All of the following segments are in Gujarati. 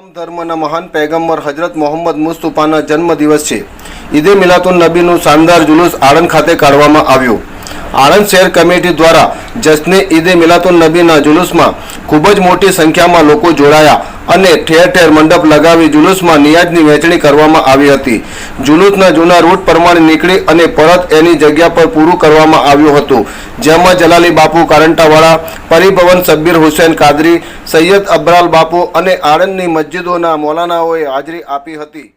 ધર્મના મહાન પૈગંબર હજરત મોહમ્મદ મુસ્તુફાના જન્મદિવસ છે. ઈદે મિલાતુન નબીનું શાનદાર જુલુસ આણંદ ખાતે કાઢવામાં આવ્યું. આણંદ શહેર કમિટી દ્વારા જશ્ને ઈદે મિલાતુન નબીના જુલુસમાં ખૂબ જ મોટી સંખ્યામાં લોકો જોડાયા અને ઠેર ઠેર મંડપ લગાવી જુલુસમાં નિયાજની વહેંચણી કરવામાં આવી હતી. જુલુસના જૂના રૂટ પ્રમાણે નીકળી અને પરત એની જગ્યા પર પૂરું કરવામાં આવ્યું હતું. જેમાં જલાલી બાપુ કારંટાવાળા, પરિભવન સબ્બીર હુસેન કાદરી, સૈયદ અબરાલ બાપુ અને આણંદની મસ્જિદોના મૌલાનાઓએ હાજરી આપી હતી.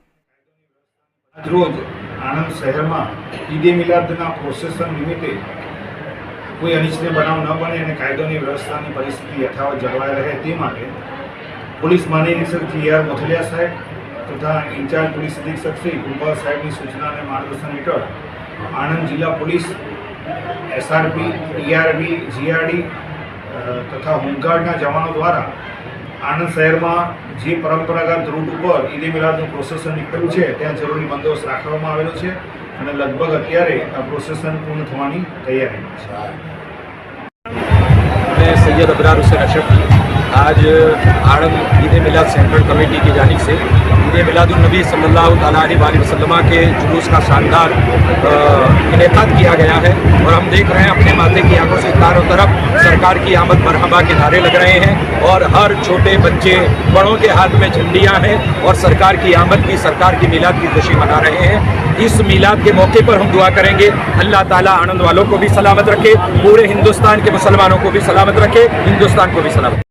આજરોજ આણંદ શહેરમાં ઈદે મિલાદના પ્રોસેસન નિમિત્તે કોઈ અનિચ્છનીય બનાવ ન બને અને કાયદોની વ્યવસ્થાની પરિસ્થિતિ યથાવત જળવાઈ રહે તે માટે પોલીસ મહાનિરીક્ષક જી આર મોથલિયા સાહેબ તથા ઇન્ચાર્જ પોલીસ અધિક્ષક શ્રી કુંભા સાહેબની સૂચના અને માર્ગદર્શન હેઠળ આણંદ જિલ્લા પોલીસ એસઆરપી ટીઆરબી જીઆરડી તથા હોમગાર્ડના જવાનો દ્વારા આણંદ શહેરમાં જે પરંપરાગત રૂટ ઉપર ઈદે મિલાદનું પ્રોસેસન નીકળ્યું છે, ત્યાં જરૂરી બંદોબસ્ત રાખવામાં આવેલો છે અને લગભગ અત્યારે આ પ્રોસેસન પૂર્ણ થવાની તૈયારીમાં છે. સૈયદ અબરાર હુસેન અશરફ. आज आनंद ईद मिलाद सेंट्रल कमेटी की जानिब से। ईद मिलादुलनबी अलैहि वसल्लम के जुलूस का शानदार इनेकाद किया गया है और हम देख रहे हैं अपने माथे की आँखों से चारों तरफ़ सरकार की आमद मरहबा के नारे लग रहे हैं और हर छोटे बच्चे, बड़ों के हाथ में झंडियाँ हैं और सरकार की आमद की सरकार की मिलाद की खुशी मना रहे हैं। इस मिलाद के मौके पर हम दुआ करेंगे, अल्लाह ताला आनंद वालों को भी सलामत रखे, पूरे हिंदुस्तान के मुसलमानों को भी सलामत रखे, हिंदुस्तान को भी सलामत